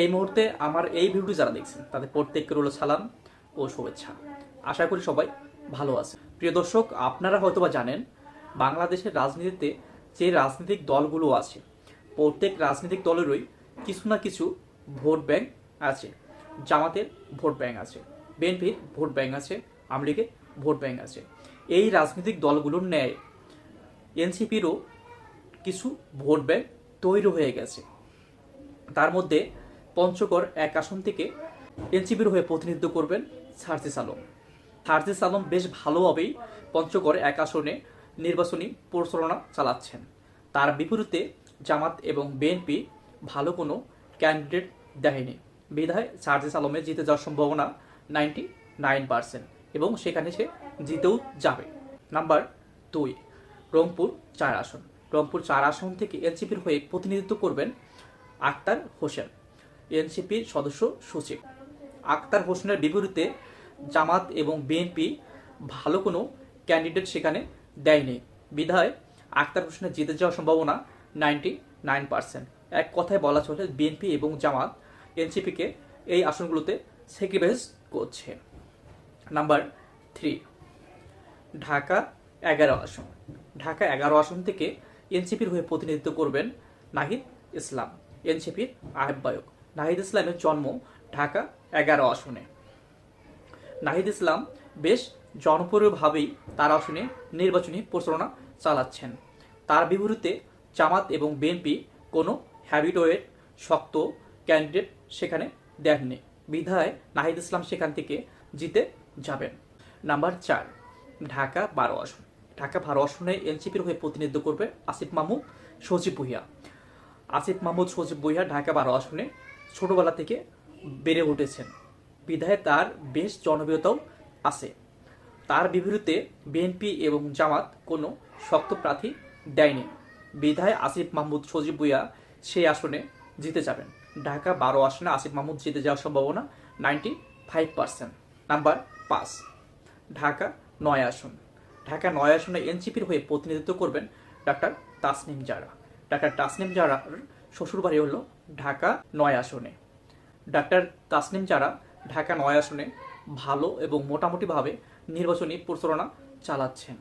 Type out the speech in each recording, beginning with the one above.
এই মুহূর্তে আমার এই ভিডিওটি যারা দেখছেন, তাদের প্রত্যেককে রইল সালাম ও শুভেচ্ছা। আশা করি সবাই ভালো আছে প্রিয় দর্শক, আপনারা হয়তোবা জানেন, বাংলাদেশের রাজনীতিতে যে রাজনৈতিক দলগুলো আছে, প্রত্যেক রাজনৈতিক দলেরই কিছু না কিছু ভোট ব্যাংক আছে, জামাতের ভোট ব্যাংক আছে, বিএনপির ভোট ব্যাংক আছে, আওয়ামী লীগের ভোট ব্যাংক আছে। এই রাজনৈতিক দলগুলোর ন্যায় এনসিপিরও কিছু ভোট ব্যাংক তৈরি হয়ে গেছে। তার মধ্যে পঞ্চগড় এক আসন থেকে এনসিপির হয়ে প্রতিনিধিত্ব করবেন সার্জিস আলম সার্জিস আলম বেশ ভালোভাবেই পঞ্চগড় এক আসনে নির্বাচনী প্রচারণা চালাচ্ছেন। তার বিপরীতে জামাত এবং বিএনপি ভালো কোনো ক্যান্ডিডেট দেয়নি। বিধায় সার্জিস আলমের জিতে যাওয়ার সম্ভাবনা নাইনটি নাইন পার্সেন্ট এবং সেখানে সে জিতেও যাবে। নাম্বার দুই, রংপুর চার আসন। রংপুর চার আসন থেকে এনসিপির হয়ে প্রতিনিধিত্ব করবেন আক্তার হোসেন। এনসিপির সদস্য সচিব। আক্তার হোসেনের বিপরীতে জামাত এবং বিএনপি ভালো কোনো ক্যান্ডিডেট সেখানে দেয়নি। বিধায় আক্তার হোসেনের জিতে যাওয়ার সম্ভাবনা নাইনটি নাইন পার্সেন্ট। এক কথায় বলা চলে বিএনপি এবং জামাত এনসিপিকে এই আসনগুলোতে স্যাক্রিফাইস করছে। নাম্বার থ্রি, ঢাকা এগারো আসন। ঢাকা এগারো আসন থেকে এনসিপির হয়ে প্রতিনিধিত্ব করবেন নাহিদ ইসলাম, এনসিপির আহ্বায়ক। নাহিদ ইসলামের জন্ম ঢাকা, এগারো আসনে। নাহিদ ইসলাম বেশ জনপ্রিয়ভাবেই তার আসনে নির্বাচনী প্রচারণা চালাচ্ছেন। তার বিপরীতে জামাত এবং বিএনপি কোনো হ্যাবিটওয়ের শক্ত ক্যান্ডিডেট সেখানে দেননি। বিধায় নাহিদ ইসলাম সেখান থেকে জিতে যাবেন। নাম্বার চার, ঢাকা বারো আসন। ঢাকা বারো আসনে এনসিপির হয়ে প্রতিনিধিত্ব করবে আসিফ মাহমুদ, সজীব ভুইয়া। আসিফ মাহমুদ, সজীব ভুইয়া ঢাকা বারো আসনে ছোটবেলা থেকে বেড়ে উঠেছেন। বিধায় তার বেশ জনপ্রিয়তাও আছে। তার বিপরীতে বিএনপি এবং জামাত কোনো শক্ত প্রার্থী দেয়নি। বিধায় আসিফ মাহমুদ, সজীব ভুইয়া সেই আসনে জিতে যাবেন। ঢাকা বারো আসনে আসিফ মাহমুদ জিতে যাওয়ার সম্ভাবনা নাইনটি ফাইভ পার্সেন্ট নাম্বার পাঁচ। ঢাকা নয় আসন। ঢাকা নয় আসনে এনসিপির হয়ে প্রতিনিধিত্ব করবেন ডাক্তার তাসনিম জারা। ডাক্তার তাসনিম জারার শ্বশুরবাড়ি হলো ঢাকা নয় আসনে। ডাক্তার তাসনিম জারা ঢাকা নয় আসনে ভালো এবং মোটামুটিভাবে নির্বাচনী প্রচারণা চালাচ্ছেন।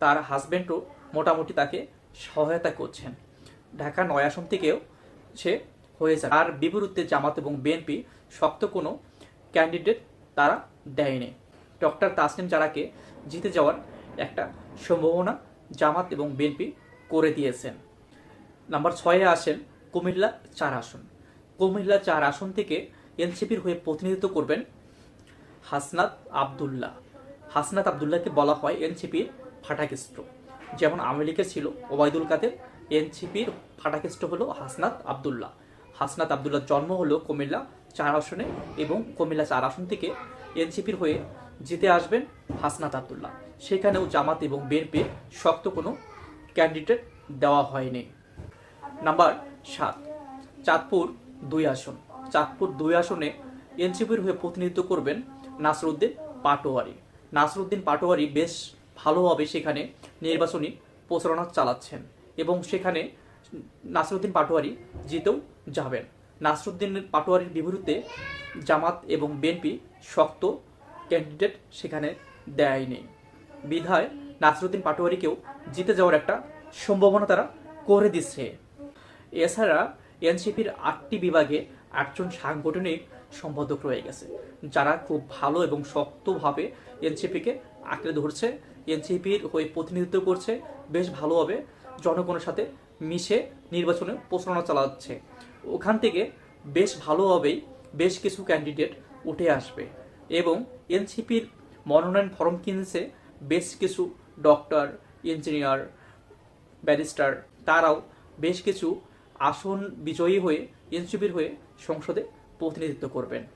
তার হাজব্যান্ডও মোটামুটি তাকে সহায়তা করছেন। ঢাকা নয় আসন থেকেও সে হয়েছে আর বিপরীতে জামাত এবং বিএনপি শক্ত কোনো ক্যান্ডিডেট তারা দেয়নি। ডক্টর তাসনিম জারাকে জিতে যাওয়ার একটা সম্ভাবনা জামাত এবং বিএনপি করে দিয়েছেন। নাম্বার ছয়ে আসেন কুমিল্লা চার আসন। কুমিল্লা চার আসন থেকে এনসিপির হয়ে প্রতিনিধিত্ব করবেন হাসনাত আবদুল্লাহ। হাসনাত আবদুল্লাহকে বলা হয় এনসিপির ফাটাকেস্ট্র যেমন আওয়ামী লীগের ছিল ওবায়দুল কাদের, এনসিপির ফাটাকেস্ট্র হলো হাসনাত আবদুল্লাহ। হাসনাত আবদুল্লাহর জন্ম হলো কুমিল্লা চার আসনে এবং কুমিল্লা চার আসন থেকে এনসিপির হয়ে জিতে আসবেন হাসনাত আবদুল্লাহ। সেখানেও জামাত এবং বিএনপির শক্ত কোনো ক্যান্ডিডেট দেওয়া হয়নি। নাম্বার সাত, চাঁদপুর দুই আসন। চাঁদপুর দুই আসনে এনসিপির হয়ে প্রতিনিধিত্ব করবেন নাসরুদ্দিন পাটোয়ারি। নাসরুদ্দিন পাটোয়ারি বেশ ভালোভাবে সেখানে নির্বাচনী প্রচারণা চালাচ্ছেন এবং সেখানে নাসরুদ্দিন পাটোয়ারি জিতেও যাবেন। নাসরুদ্দিন পাটোয়ারির বিপরীতে জামাত এবং বিএনপি শক্ত ক্যান্ডিডেট সেখানে দেয়নি। বিধায় নাসরুদ্দিন পাটোয়ারিকেও জিতে যাওয়ার একটা সম্ভাবনা তারা করে দিচ্ছে। এছাড়া এনসিপির আটটি বিভাগে আটজন সাংগঠনিক সম্পাদক রয়ে গেছে, যারা খুব ভালো এবং শক্তভাবে এনসিপিকে আঁকড়ে ধরছে। এনসিপির হয়ে প্রতিনিধিত্ব করছে, বেশ ভালোভাবে জনগণের সাথে মিশে নির্বাচনে প্রচারণা চালাচ্ছে। ওখান থেকে বেশ ভালোভাবেই বেশ কিছু ক্যান্ডিডেট উঠে আসবে এবং এনসিপির মনোনয়ন ফর্ম কিনছে বেশ কিছু ডক্টর ইঞ্জিনিয়ার ব্যারিস্টার তারাও বেশ কিছু আসন বিজয়ী হয়ে এনসিপির হয়ে সংসদে প্রতিনিধিত্ব করবেন।